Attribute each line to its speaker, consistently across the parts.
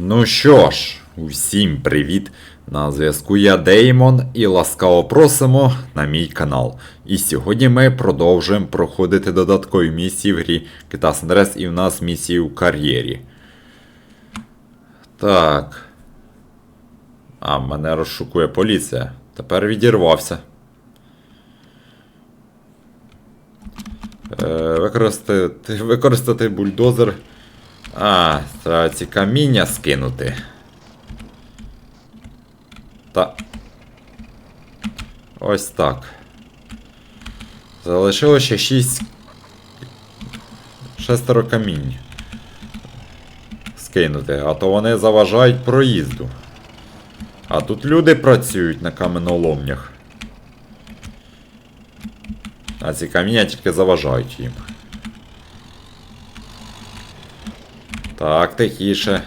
Speaker 1: Ну що ж, усім привіт! На зв'язку я Деймон і ласкаво просимо на мій канал. І сьогодні ми продовжуємо проходити додаткові місії в грі San Andreas і в нас місії у кар'єрі. Так. А, мене розшукує поліція. Тепер відірвався. Е, використати, використати бульдозер. А, треба ці каміння скинути. Та. Ось так. Залишилося ще 6. Шестеро камінь. Скинути, а то вони заважають проїзду. А тут люди працюють на каменоломнях. А ці каміння тільки заважають їм. Так, тихіше.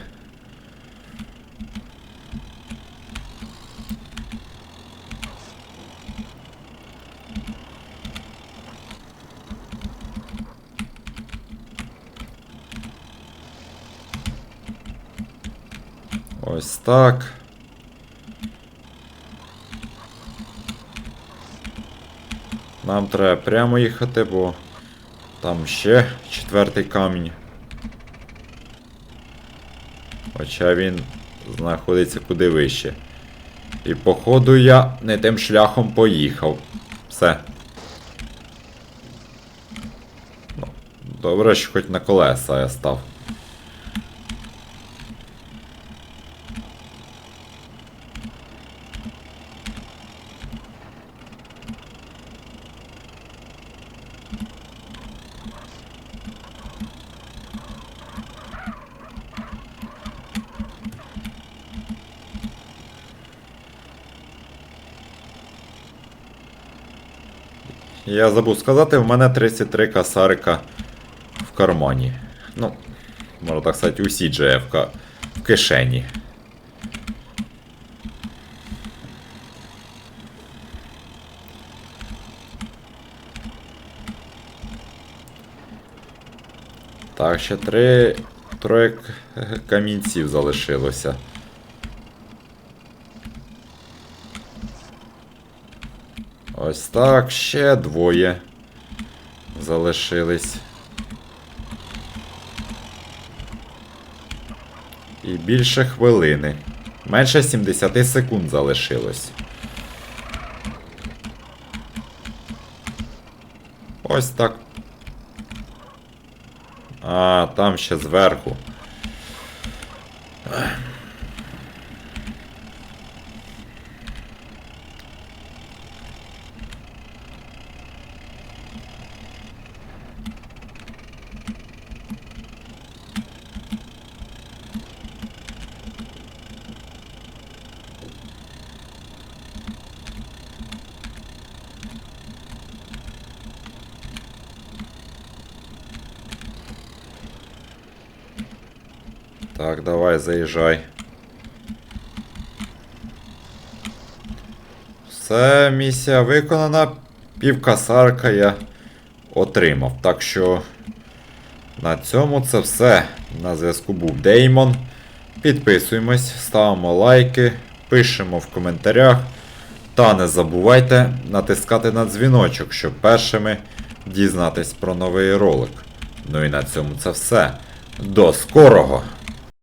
Speaker 1: Ось так. Нам треба прямо їхати, бо там ще четвертий камінь. Хоча він знаходиться куди вище. І походу я не тим шляхом поїхав. Все. Ну, Добре, що хоч на колеса я став. Я забув сказати, в мене 33 касарика в кармані. Ну, можна так сказати, усі GF в кишені. Так, ще три. Троє камінців залишилося. Ось так, ще двоє залишились. І більше хвилини. Менше 70 секунд залишилось. Ось так. А, там ще зверху. Так, давай, заїжджай. Все, місія виконана. Півкасарка я отримав. Так що на цьому це все. На зв'язку був Деймон. Підписуємось, ставимо лайки, пишемо в коментарях. Та не забувайте натискати на дзвіночок, щоб першими дізнатись про новий ролик. Ну і на цьому це все. До скорого!